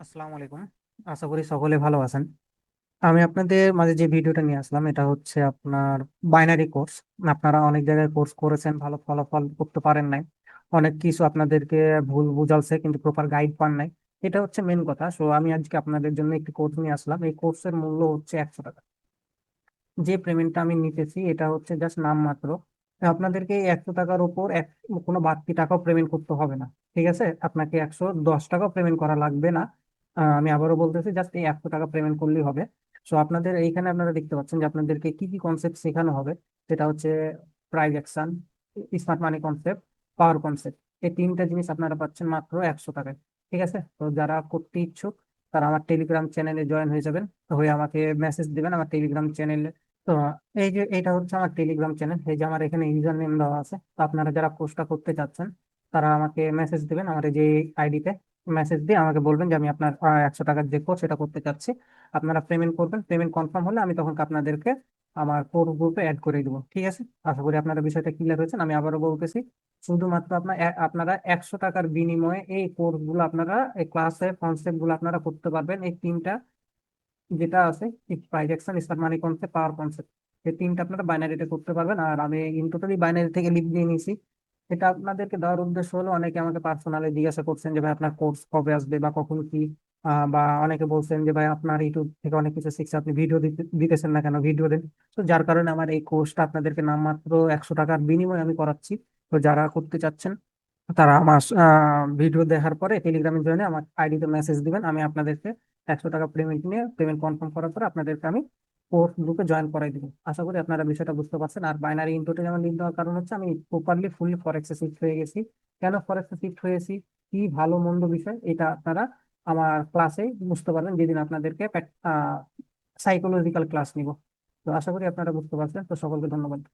আসসালামু আলাইকুম। আশা করি সকলে ভালো আছেন। আমি আপনাদের মাঝে যে ভিডিওটা নিয়ে আসলাম, এটা হচ্ছে আপনার বাইনারি কোর্স আপনারা অনেক জায়গায় কোর্স করেছেন, ভালো ফলাফল করতে পারেন নাই। অনেক কিছু আপনাদেরকে ভুল বুঝালছে কিন্তু প্রপার গাইড পান নাই। এটা হচ্ছে মেন কথা। সো আমি আজকে আপনাদের জন্য একটি কোর্স নিয়ে আসলাম। এই কোর্সের মূল্য হচ্ছে একশো টাকা। যে পেমেন্টটা আমি নিতেছি, এটা হচ্ছে জাস্ট নামমাত্র আপনাদেরকে একশো টাকার উপর এক, কোনো বাড়তি টাকাও পেমেন্ট করতে হবে না। ঠিক আছে? আপনাকে একশো দশ টাকাও পেমেন্ট করা লাগবে না। আমি আবারও বলতেছি জাস্ট এই একশো টাকা পেমেন্ট করলেই হবে। সো আপনাদের এইখানে আপনারা দেখতে পাচ্ছেন যে আপনাদেরকে কি কি কনসেপ্ট শেখানো হবে। সেটা হচ্ছে price action smart money concept power concept এই তিনটা জিনিস আপনারা পাচ্ছেন মাত্র একশো টাকায়। ঠিক আছে? তো যারা করতে ইচ্ছুক, তারা আমার টেলিগ্রাম চ্যানেলে জয়েন হয়ে যাবেন। তো হয়ে আমাকে মেসেজ দিবেন আমার টেলিগ্রাম চ্যানেলে তো এই যে এটা হচ্ছে আমার টেলিগ্রাম চ্যানেল এই যে আমার এখানে ইউজার নেম দেওয়া আছে। তো আপনারা যারা কোর্সটা করতে চাচ্ছেন, তারা আমাকে মেসেজ দিবেন আমার এই যে আইডিতে মেসেজ দিয়ে আমাকে বলবেন যে আমি আপনার একশো টাকার যে কোর্স সেটা করতে চাচ্ছি। আপনারা পেমেন্ট করবেন পেমেন্ট কনফার্ম হলে আমি তখন আপনাদেরকে আমার কোর্স গ্রুপে অ্যাড করে দিব, ঠিক আছে? আশা করি আপনারা বিষয়টা ক্লিয়ার হয়েছেন। আমি আবারও বলতেছি, শুধুমাত্র আপনার আপনারা একশো টাকার বিনিময়ে এই কোর্সগুলো আপনারা, এই ক্লাসের কনসেপ্টগুলো আপনারা করতে পারবেন। এই তিনটা যেটা আছে price smart money concept power concept এই তিনটা আপনারা বাইনারিতে করতে পারবেন। আর আমি ইন টোটালি বাইনারি থেকে লিভ দিয়ে নিয়েছি। এটা আপনাদেরকে দেওয়ার উদ্দেশ্য হলো, অনেকে আমাকে পার্সোনালি জিজ্ঞাসা করছেন যে, ভাই, আপনার কোর্স কবে আসবে বা কখন কি? বা অনেকে বলছেন যে, ভাই, আপনার ইউটিউব থেকে অনেক কিছু শিখছে, আপনি ভিডিও দিতেছেন না কেন? ভিডিও দেন। তো যার কারণে আমার এই কোর্সটা আপনাদেরকে নামমাত্র একশো টাকার বিনিময়ে আমি করাচ্ছি। তো যারা করতে চাচ্ছেন, তারা আমার ভিডিও দেখার পরে টেলিগ্রামে জয়েনে আমার আইডিতে মেসেজ দিবেন। আমি আপনাদেরকে একশো টাকা পেমেন্ট নিয়ে পেমেন্ট কনফার্ম করার পরে আপনাদেরকে আমি কোর্স গ্রুপে জয়েন করাই দিব। আশা করি আপনারা বিষয়টা বুঝতে পারছেন। আর বাইনারি ইনপুটে যেমন লিঙ্ক দেওয়ার কারণ হচ্ছে আমি প্রপারলি ফুল ফরেক্সে শিফট হয়ে গেছি। কেন ফরেক্সে শিফট হয়েছি? কি ভালো মন্দ বিষয় এটা আপনারা আমার ক্লাসে বুঝতে পারবেন। যেদিন আপনাদেরকে সাইকোলজিক্যাল ক্লাস নিব। তো আশা করি আপনারা বুঝতে পারছেন। তো সকলকে ধন্যবাদ।